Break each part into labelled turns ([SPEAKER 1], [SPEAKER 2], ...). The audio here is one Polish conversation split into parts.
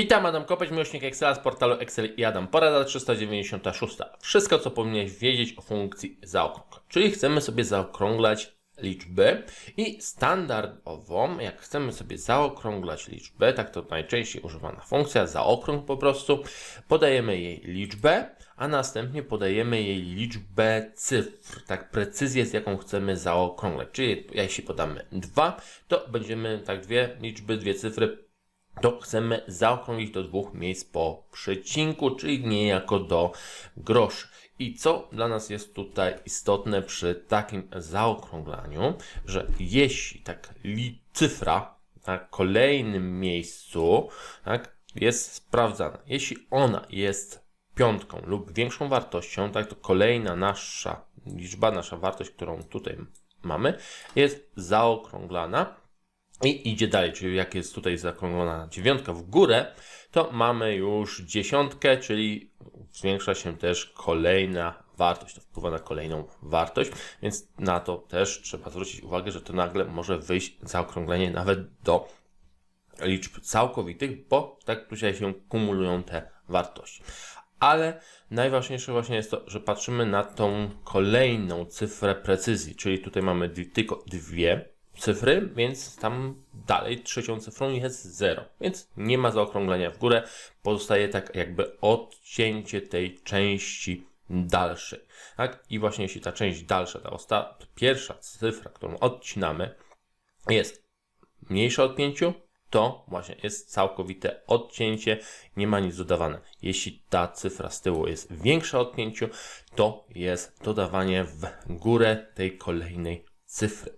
[SPEAKER 1] Witam, Adam Kopeć, miłośnik Excela z portalu Excel i Adam. Porada 396. Wszystko, co powinieneś wiedzieć o funkcji zaokrąg. Czyli chcemy sobie zaokrąglać liczby i standardowo, jak chcemy sobie zaokrąglać liczbę, tak to najczęściej używana funkcja, zaokrąg po prostu, podajemy jej liczbę, a następnie podajemy jej liczbę cyfr, tak precyzję, z jaką chcemy zaokrąglać. Czyli jeśli podamy 2, to będziemy tak dwie liczby, dwie cyfry to chcemy zaokrąglić do dwóch miejsc po przecinku, czyli niejako do groszy. I co dla nas jest tutaj istotne przy takim zaokrąglaniu, że jeśli tak cyfra na kolejnym miejscu tak, jest sprawdzana, jeśli ona jest piątką lub większą wartością, tak to kolejna nasza liczba, nasza wartość, którą tutaj mamy, jest zaokrąglana i idzie dalej, czyli jak jest tutaj zakrąglona dziewiątka w górę, to mamy już dziesiątkę, czyli zwiększa się też kolejna wartość, to wpływa na kolejną wartość, więc na to też trzeba zwrócić uwagę, że to nagle może wyjść zaokrąglenie nawet do liczb całkowitych, bo tak tutaj się kumulują te wartości. Ale najważniejsze właśnie jest to, że patrzymy na tą kolejną cyfrę precyzji, czyli tutaj mamy tylko dwie cyfry, więc tam dalej trzecią cyfrą jest 0, więc nie ma zaokrąglenia w górę, pozostaje tak jakby odcięcie tej części dalszej. Tak? I właśnie jeśli ta część dalsza, ta ostatnia, pierwsza cyfra, którą odcinamy, jest mniejsza od 5, to właśnie jest całkowite odcięcie, nie ma nic dodawane. Jeśli ta cyfra z tyłu jest większa od 5, to jest dodawanie w górę tej kolejnej cyfry.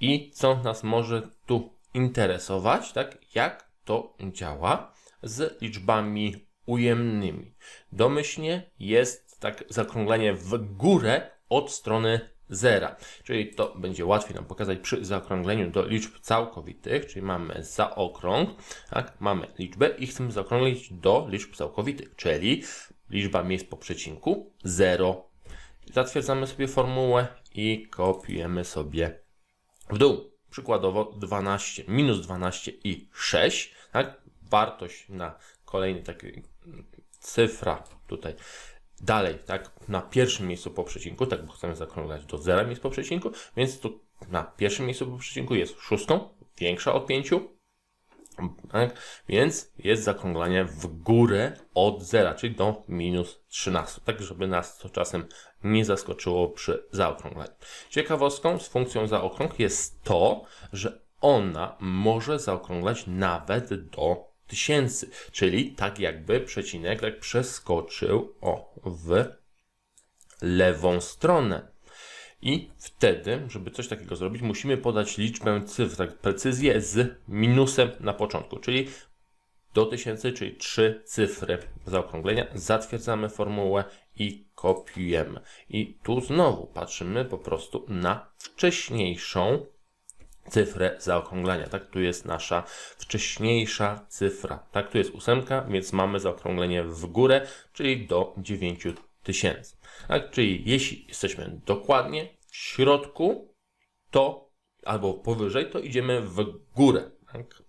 [SPEAKER 1] I co nas może tu interesować, tak? Jak to działa z liczbami ujemnymi. Domyślnie jest tak zakrąglenie w górę od strony zera. Czyli to będzie łatwiej nam pokazać przy zaokrągleniu do liczb całkowitych, czyli mamy zaokrąg, tak? mamy liczbę i chcemy zaokrąglić do liczb całkowitych, czyli liczba miejsc po przecinku 0. Zatwierdzamy sobie formułę i kopiujemy sobie w dół. Przykładowo 12, minus 12 i 6, tak? Wartość na kolejny taki cyfra tutaj dalej, tak? Na pierwszym miejscu po przecinku, tak? Bo chcemy zakrąglać do zera miejsc po przecinku, więc tu na pierwszym miejscu po przecinku jest szóstą, większa od 5, tak? Więc jest zakrąglanie w górę od zera, czyli do minus 13, tak żeby nas to czasem nie zaskoczyło przy zaokrągleniu. Ciekawostką z funkcją zaokrąg jest to, że ona może zaokrąglać nawet do tysięcy, czyli tak jakby przecinek tak przeskoczył o, w lewą stronę. I wtedy, żeby coś takiego zrobić, musimy podać liczbę cyfr, tak precyzję z minusem na początku, czyli do tysięcy, czyli trzy cyfry zaokrąglenia. Zatwierdzamy formułę i kopiujemy. I tu znowu patrzymy po prostu na wcześniejszą cyfrę zaokrąglenia. Tak, tu jest nasza wcześniejsza cyfra. Tak, tu jest ósemka, więc mamy zaokrąglenie w górę, czyli do 9000. Tak, czyli jeśli jesteśmy dokładnie w środku, to albo powyżej, to idziemy w górę. Tak?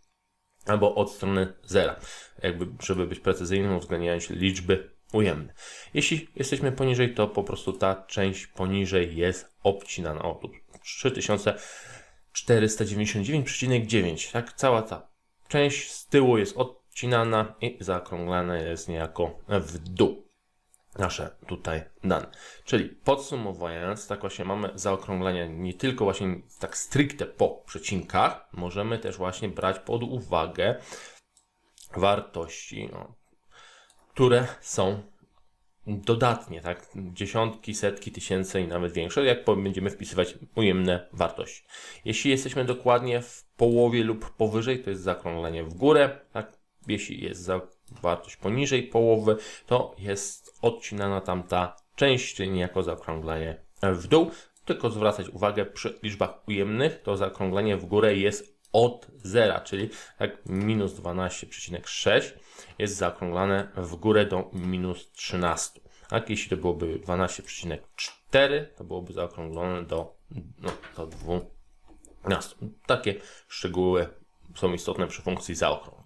[SPEAKER 1] Albo od strony zera. Jakby, żeby być precyzyjnym, uwzględniając liczby ujemne. Jeśli jesteśmy poniżej, to po prostu ta część poniżej jest obcinana. O, tu 3499,9. Tak, cała ta część z tyłu jest odcinana i zaokrąglana jest niejako w dół nasze tutaj dane. Czyli podsumowując, tak właśnie mamy zaokrąglenia nie tylko właśnie tak stricte po przecinkach, możemy też właśnie brać pod uwagę wartości, no, które są dodatnie, tak? Dziesiątki, setki tysięcy i nawet większe, jak będziemy wpisywać ujemne wartości. Jeśli jesteśmy dokładnie w połowie lub powyżej, to jest zakrąglenie w górę, tak? Jeśli jest za wartość poniżej połowy, to jest odcinana tamta część, czyli niejako zaokrąglenie w dół. Tylko zwracać uwagę przy liczbach ujemnych, to zaokrąglenie w górę jest od zera, czyli tak minus 12,6 jest zaokrąglane w górę do minus 13. Tak, jeśli to byłoby 12,4, to byłoby zaokrąglone do, no, do 12. Takie szczegóły są istotne przy funkcji zaokrąg.